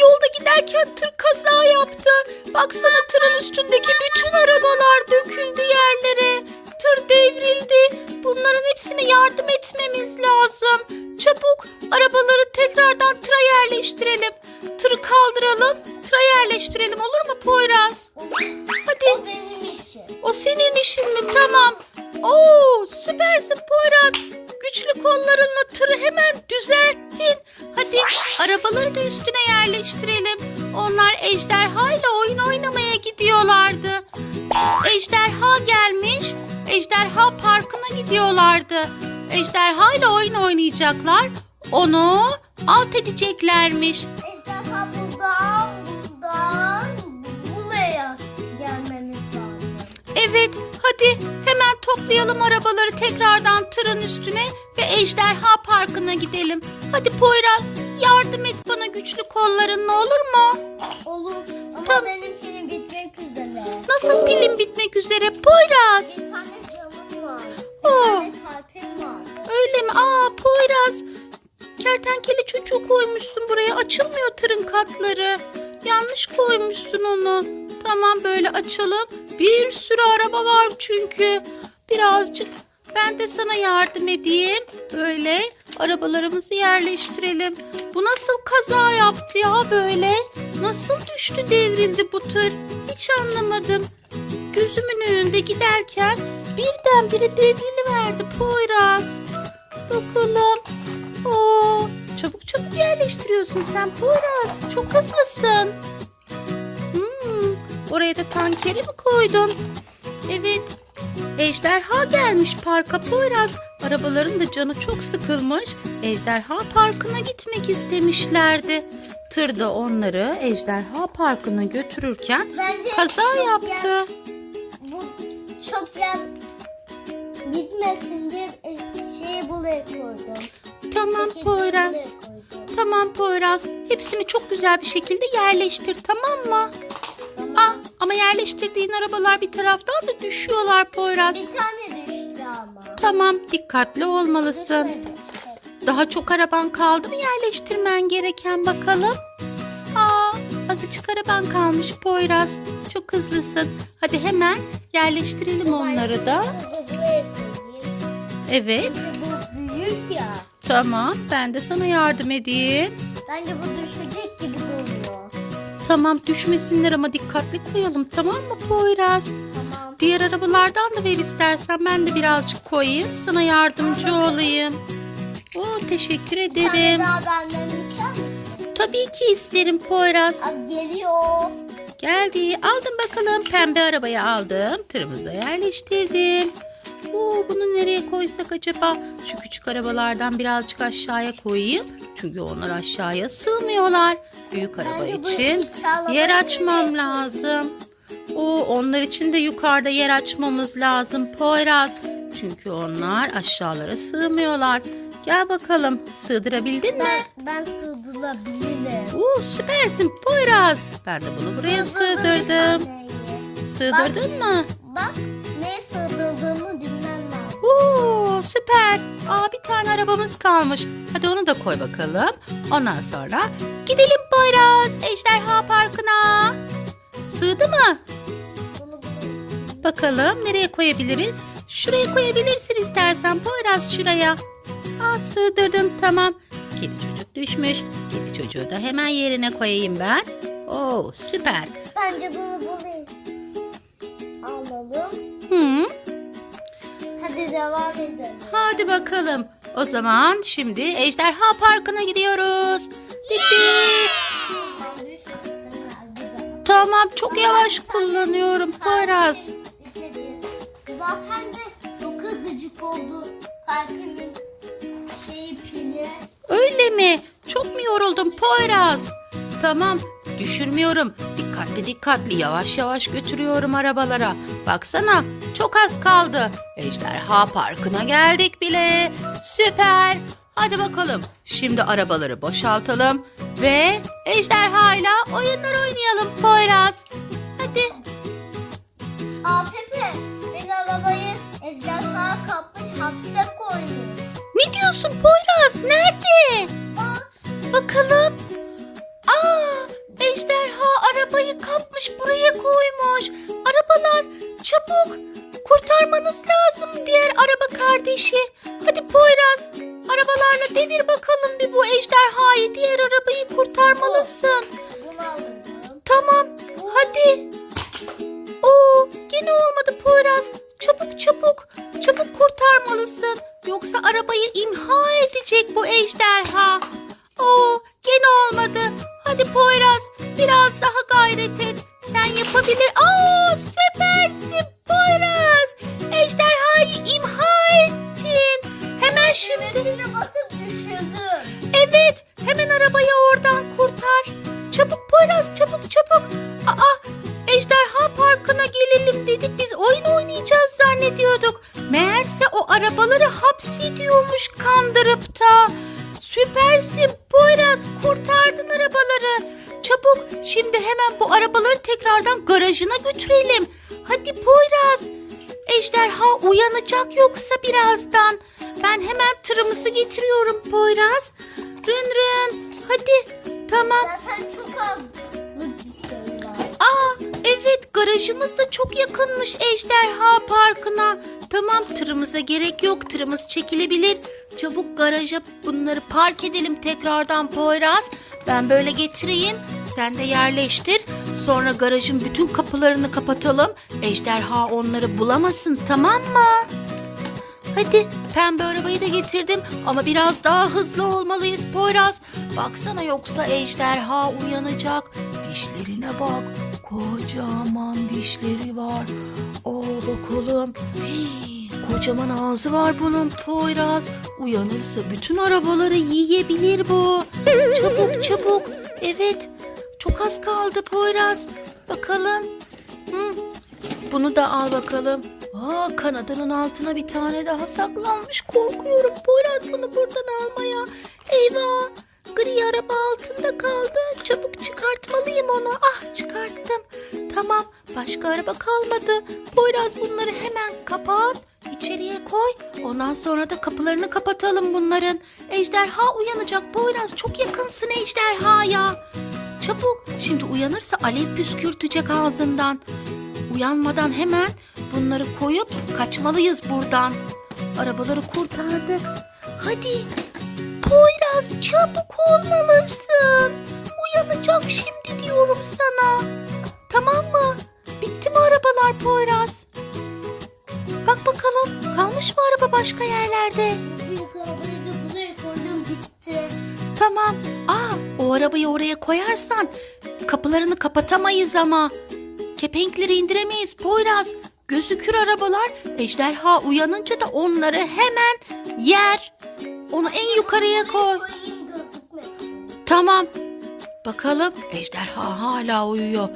Yolda giderken tır kaza yaptı. Baksana tırın üstündeki bütün arabalar döküldü yerlere. Tır devrildi. Bunların hepsine yardım etmemiz lazım. Çabuk arabaları tekrardan tıra yerleştirelim. Tırı kaldıralım, tıra yerleştirelim olur mu Poyraz? Hadi. O benim işim. O senin işin mi? Tamam. Oo, süpersin Poyraz. Güçlü kollarınla tırı hemen düzelttin. Hadi arabaları da üstüne yerleştirelim. Onlar ejderha ile oyun oynamaya gidiyorlardı. Ejderha gelmiş. Ejderha parkına gidiyorlardı. Ejderha ile oyun oynayacaklar. Onu alt edeceklermiş. Ejderha buradan, buradan buraya gelmemiz lazım. Evet, hadi toplayalım arabaları tekrardan tırın üstüne ve Ejderha Parkı'na gidelim. Hadi Poyraz, yardım et bana güçlü kollarınla olur mu? Olur ama Tamam. benim pilim bitmek üzere. Nasıl pilin bitmek üzere Poyraz? Bir tane canım var. Bir Oo. tane kalbim var. Öyle mi? Aa Poyraz, kertenkele çocuğu koymuşsun buraya. Açılmıyor tırın katları. Yanlış koymuşsun onu. Tamam böyle açalım. Bir sürü araba var çünkü. Birazcık ben de sana yardım edeyim. Böyle arabalarımızı yerleştirelim. Bu nasıl kaza yaptı ya böyle? Nasıl düştü devrildi bu tır? Hiç anlamadım. Gözümün önünde giderken birdenbire devriliverdi Poyraz. Bakalım. Oo, çabuk çabuk yerleştiriyorsun sen Poyraz. Çok hızlısın. Hmm, oraya da tankeri mi koydun? Evet. Ejderha gelmiş parka Poyraz. Arabaların da canı çok sıkılmış. Ejderha parkına gitmek istemişlerdi. Tır da onları Ejderha parkına götürürken Bence kaza yaptı. yer- bu çok yer bitmesin diye e, şeyi buraya koydum. Tamam Çekirdeği Poyraz. Tamam Poyraz. Hepsini çok güzel bir şekilde yerleştir tamam mı? Ama yerleştirdiğin arabalar bir taraftan da düşüyorlar Poyraz. Bir tane düştü ama. Tamam dikkatli olmalısın. Daha çok araban kaldı mı yerleştirmen gereken bakalım? Aa azıcık araban kalmış Poyraz. Çok hızlısın. Hadi hemen yerleştirelim onları da. Evet büyük ya. tamam ben de sana yardım edeyim. Bence bu düşecek gibi. Tamam düşmesinler ama dikkatli koyalım tamam mı Poyraz? Tamam. Diğer arabalardan da ver istersen ben de birazcık koyayım. Sana yardımcı olayım. Oo, teşekkür Bir tane ederim. daha benden ister misin? Tabii ki isterim Poyraz. Aa, geliyor. Geldi. Aldım bakalım. Pembe arabayı aldım. Tırımıza yerleştirdim. Oo, bunu nereye koysak acaba? Şu küçük arabalardan birazcık aşağıya koyayım. Çünkü onlar aşağıya sığmıyorlar. Büyük araba için yer açmam lazım. Oo, onlar için de yukarıda yer açmamız lazım Poyraz. Çünkü onlar aşağılara sığmıyorlar. Gel bakalım. Sığdırabildin mi? Ben, ben sığdırabilirim. Oo, süpersin Poyraz. Ben de bunu buraya Sığdırdım. Sığdırdın mı? Bak neye sığdırdığımı bilmem lazım. Oo, süper. Aa, bir tane arabamız kalmış. Hadi onu da koy bakalım. Ondan sonra gidelim Poyraz Ejderha Parkı'na. Sığdı mı? Bakalım nereye koyabiliriz? Şuraya koyabilirsin istersen Poyraz şuraya. Aa, sığdırdın tamam. Kedi çocuk düşmüş. Kedi çocuğu da hemen yerine koyayım ben. Oo, süper. Bence bunu buraya alalım. Hı. Hadi devam edelim. Hadi bakalım. O zaman şimdi Ejderha Parkı'na gidiyoruz. Dik. Tamam çok yavaş kullanıyorum Poyraz. Zaten de çok hızlıcık oldu kalbimin mi? Çok mu yoruldun Poyraz? Tamam düşürmüyorum. Dikkatli dikkatli yavaş yavaş götürüyorum arabalara. Baksana çok az kaldı. Ejderha Parkı'na geldik bile. Süper. Hadi bakalım. Şimdi arabaları boşaltalım ve ejderha ile oyunlar oynayalım Poyraz. Hadi. Aa Pepe ben arabayı ejderha kapmış hapse koymuş. Ne diyorsun Poyraz? Nerede? Bakalım. Aa, ejderha arabayı kapmış buraya koymuş. Arabalar çabuk kurtarmanız lazım diğer araba kardeşi. Hadi Poyraz arabalarla devir bakalım bir bu ejderhayı diğer arabayı kurtarmalısın. Tamam hadi. Oo yine olmadı Poyraz. Çabuk çabuk çabuk kurtarmalısın. Yoksa arabayı imha edecek bu ejderha. Poyraz, çabuk çabuk. Aa, Ejderha Parkı'na gelelim dedik. Biz oyun oynayacağız zannediyorduk. Meğerse o arabaları hapsediyormuş kandırıp da. Süpersin Poyraz, kurtardın arabaları. Çabuk, şimdi hemen bu arabaları tekrardan garajına götürelim. Hadi Poyraz. Ejderha uyanacak yoksa birazdan. Ben hemen tırımızı getiriyorum Poyraz. Rın rın. Hadi. Tamam. Zaten çok azlık garajımız da çok yakınmış Ejderha Parkı'na. Tamam tırımıza gerek yok. Tırımız çekilebilir. Çabuk garaja bunları park edelim tekrardan Poyraz. Ben böyle getireyim. Sen de yerleştir. Sonra garajın bütün kapılarını kapatalım. Ejderha onları bulamasın tamam mı? Hadi pembe arabayı da getirdim ama biraz daha hızlı olmalıyız Poyraz. Baksana yoksa ejderha uyanacak. Dişlerine bak. Kocaman dişleri var. Oo bakalım. Hii, kocaman ağzı var bunun Poyraz. Uyanırsa bütün arabaları yiyebilir bu. Çabuk çabuk. Evet. Çok az kaldı Poyraz. Bakalım. Hı, bunu da al bakalım. Aa, kanadının altına bir tane daha saklanmış. Korkuyorum Poyraz bunu buradan almaya. Eyvah. Gri araba altında kaldı. Çabuk çıkartmalıyım çıkarttım. Tamam başka araba kalmadı. Poyraz bunları hemen kapat. içeriye koy. Ondan sonra da kapılarını kapatalım bunların. Ejderha uyanacak. Poyraz çok yakınsın ejderhaya. Çabuk. Şimdi uyanırsa alev püskürtecek ağzından. Uyanmadan hemen bunları koyup kaçmalıyız buradan. Arabaları kurtardık. Hadi Poyraz çabuk olmalısın. Uyanacak şimdi diyorum sana. Tamam mı? Bitti mi arabalar Poyraz? Bak bakalım kalmış mı araba başka yerlerde? Büyük arabayı da buraya koydum bitti. Tamam. Aa, o arabayı oraya koyarsan kapılarını kapatamayız ama. Kepenkleri indiremeyiz Poyraz. Gözükür arabalar. Ejderha uyanınca da onları hemen yer. Onu en yukarıya koy. Tamam. Bakalım ejderha hala uyuyor.